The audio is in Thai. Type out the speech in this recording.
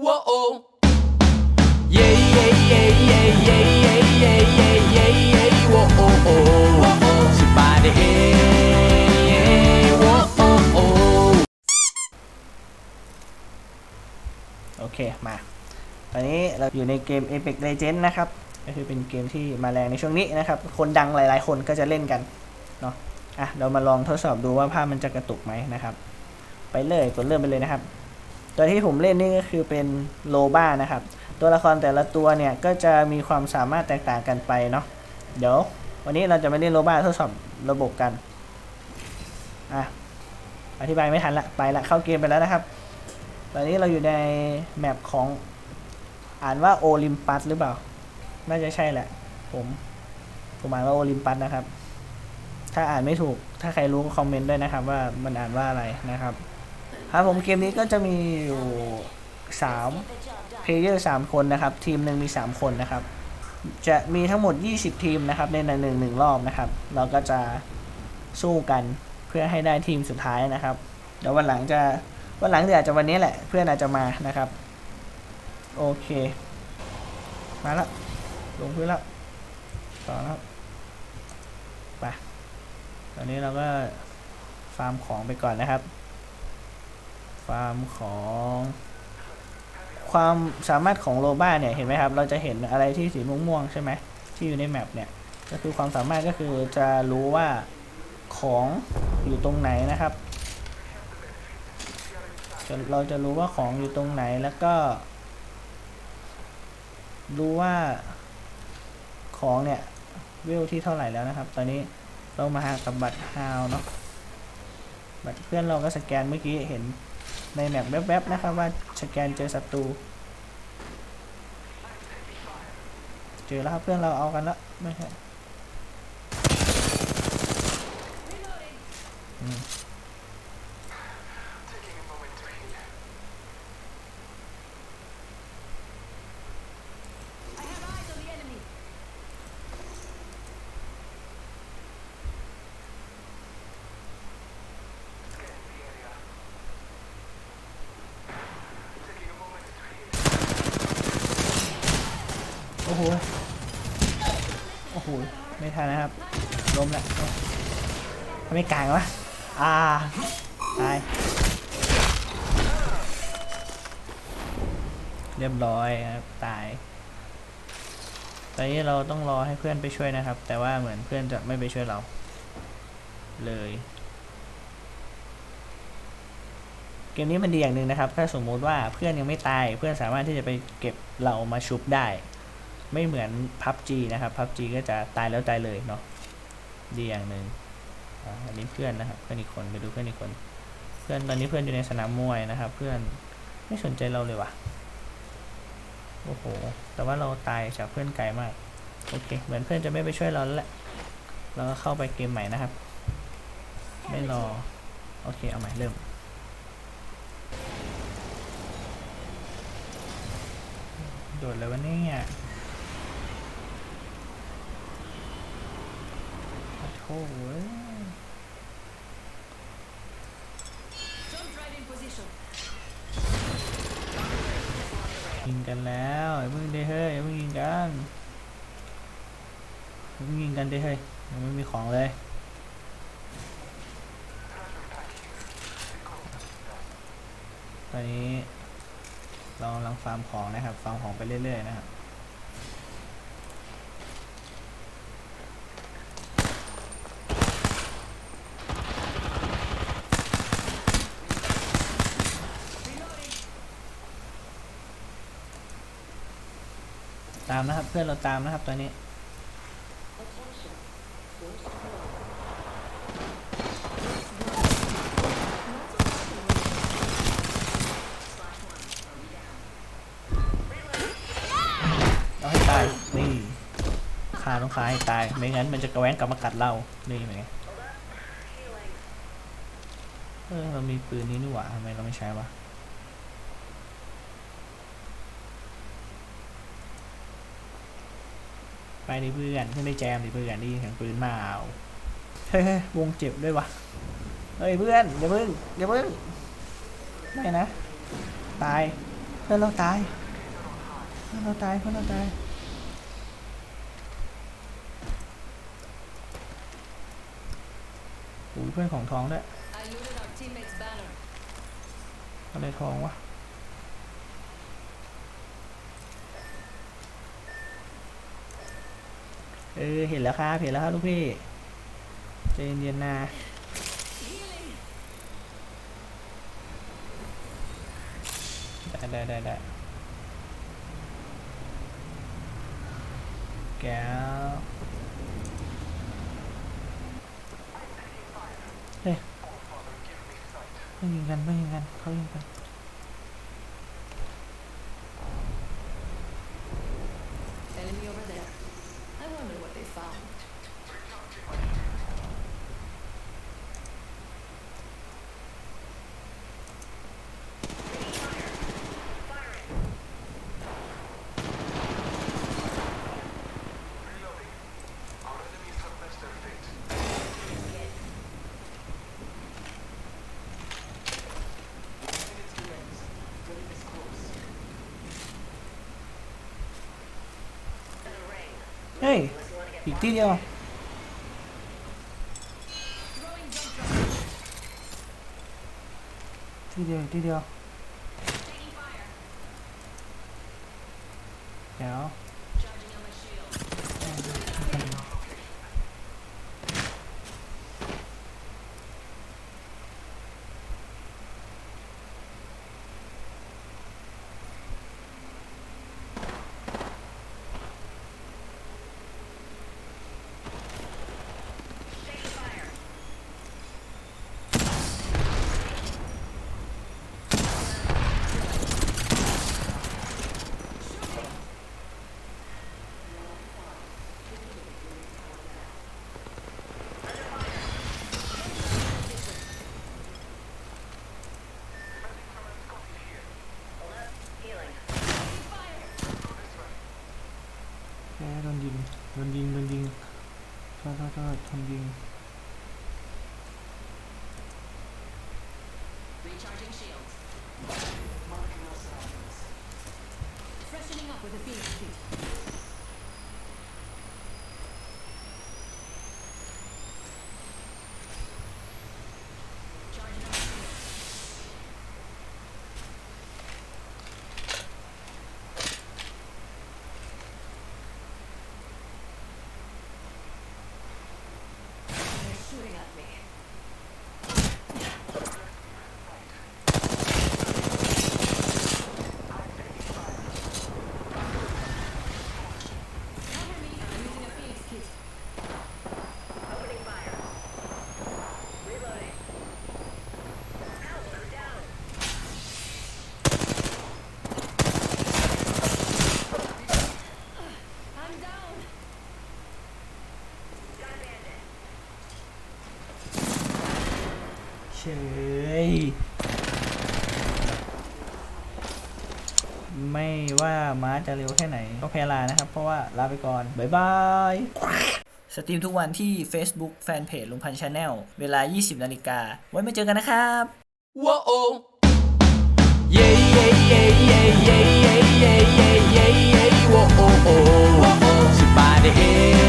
โอเค มาตอนนี้เราอยู่ในเกม Apex Legends นะครับ ก็คือเป็นเกมที่มาแรงในช่วงนี้นะครับ คนดังหลาย ๆ คนก็จะเล่นกัน เนาะอะ เรามาลองทดสอบดูว่าภาพมันจะกระตุกไหมนะครับ ไปเลย กดเริ่มไปเลยนะครับ ตัวที่ผมเล่นนี่ก็คือเป็นโลบ้านะครับ ตัวละครแต่ละตัวเนี่ยก็จะมีความสามารถแตกต่างกันไปเนาะเดี๋ยว วันนี้เราจะมาเล่นโลบ้าทดสอบระบบกันอะอธิบายไม่ทันละไปละเข้าเกมไปแล้วนะครับ ตอนนี้เราอยู่ในแมปของอ่านว่าโอลิมปัสหรือเปล่า น่าจะใช่แหละ ผมผมอ่านว่าโอลิมปัสนะครับ ถ้าอ่านไม่ถูก ถ้าใครรู้ก็คอมเมนต์ด้วยนะครับ ว่ามันอ่านว่าอะไรนะครับ ครับผมเกมนี้ก็จะมีอยู่สามเพลเยอร์สามคนนะครับ ทีมหนึ่งมีสามคนนะครับ จะมีทั้งหมด 20 ทีมนะครับในหนึ่งหนึ่งรอบนะครับ เราก็จะสู้กันเพื่อให้ได้ทีมสุดท้ายนะครับ เดี๋ยววันหลังจะวันหลังเดี๋ยวอาจจะวันนี้แหละ เพื่อนอาจจะมานะครับ โอเค มาแล้วลงพื้นแล้วต่อแล้วไปตอนนี้เราก็ฟาร์มของไปก่อนนะครับ ฟามของความสามารถของโลบ้าเนี่ยเห็นไหมครับ เราจะเห็นอะไรที่สีม่วงๆใช่ไหมที่อยู่ในแมปเนี่ยก็คือความสามารถก็คือจะรู้ว่าของอยู่ตรงไหนนะครับ เราจะรู้ว่าของอยู่ตรงไหนแล้วก็ รู้ว่าของเนี่ยเวลที่เท่าไหร่แล้วนะครับ ตอนนี้เรามาหากับบัตรฮาวเนาะบัตรเพื่อนเราก็สแกนเมื่อกี้เห็น ในแมปแวบๆนะครับว่าสแกนเจอศัตรู เจอแล้วครับเพื่อนเราเอากันแล้วไม่ใช่ โอ้โห โอ้โห ไม่ทันนะครับล้มแล้วทำไมกลางวะ อ่า ตาย เรียบร้อยครับ ตาย ตอนนี้เราต้องรอให้เพื่อนไปช่วยนะครับ แต่ว่าเหมือนเพื่อนจะไม่ไปช่วยเรา เลยเกมนี้มันดีอย่างหนึ่งนะครับ ถ้าสมมติว่าเพื่อนยังไม่ตาย เพื่อนสามารถที่จะไปเก็บเรามาชุบได้ ไม่เหมือนพับจีนะครับพับจีก็จะตายแล้วตายเลยเนาะดีอย่างหนึ่งออันนี้เพื่อนนะครับ เพื่อนอีกคนไปดูเพื่อนอีกคน เพื่อนตอนนี้เพื่อนอยู่ในสนามมวยนะครับ เพื่อนไม่สนใจเราเลยว่ะโอ้โห แต่ว่าเราตายจากเพื่อนไกลมาก โอเค เหมือนเพื่อนจะไม่ไปช่วยเราแล้วแหละ เราก็เข้าไปเกมใหม่นะครับ ไม่รอ โอเค เอาใหม่เริ่ม โดดเลยวะเนี่ย โอ้โหยิงกันแล้วไอย่าเพิ่งได้เฮ้ยไอย่าเพิ่งยิงกันไอย่าเพิ่งยิงกันได้เฮ้ยยังไม่มีของเลยตอนนี้เรากำลังฟาร์มของนะครับฟาร์มของไปเรื่อยๆนะครับามนะครับ เพื่อนเราตามนะครับ ตอนนี้เอาให้ตาย นี่คาต้องคาให้ตาย ไม่งั้นมันจะกระแว้งกลับมากัดเรา นี่เป็นไงเออเรามีปืนนี้นี่หว่าทำไมเราไม่ใช้วะ ไปดิเพื่อนขึ้นไปแจมดิเพื่อนนี่เสียงปืนมาเอาเฮ้ยวงเจ็บด้วยวะเฮ้ยเพื่อนอย่าเพิ่งอย่าเพิ่งไม่นะ ตายพื่อนเราตายเพื่อนเราตายเพื่อนเราตายโอ้ยเพื่อนของทองด้วยอะไรทองวะ เออเห็นแล้วครับเห็นแล้วครับลูกพี่ใจเย็นๆนะได้ได้ได้ได้แก้วเฮ้ยไม่ยิงกันไม่ยิงกันเขายิงกัน found. Tí đi đâu, tí đi. โดนยิงโดนยิงก็ก็ก็ทำยิงโเฉยไม่ว่าม้าจะเร็วแค่ไหนก็แพ้ลานะครับ เพราะว่าลาไปก่อน บ๊ายบาย สตรีมทุกวันที่ Facebook Fanpage ลุงพันชาแนลเวลา 20 นาฬิกา ไว้มาเจอกันนะครับ Whoa. Yeah, yeah, yeah, yeah, yeah, yeah, yeah, yeah, yeah, yeah. Whoa, oh, oh. Somebody, hey.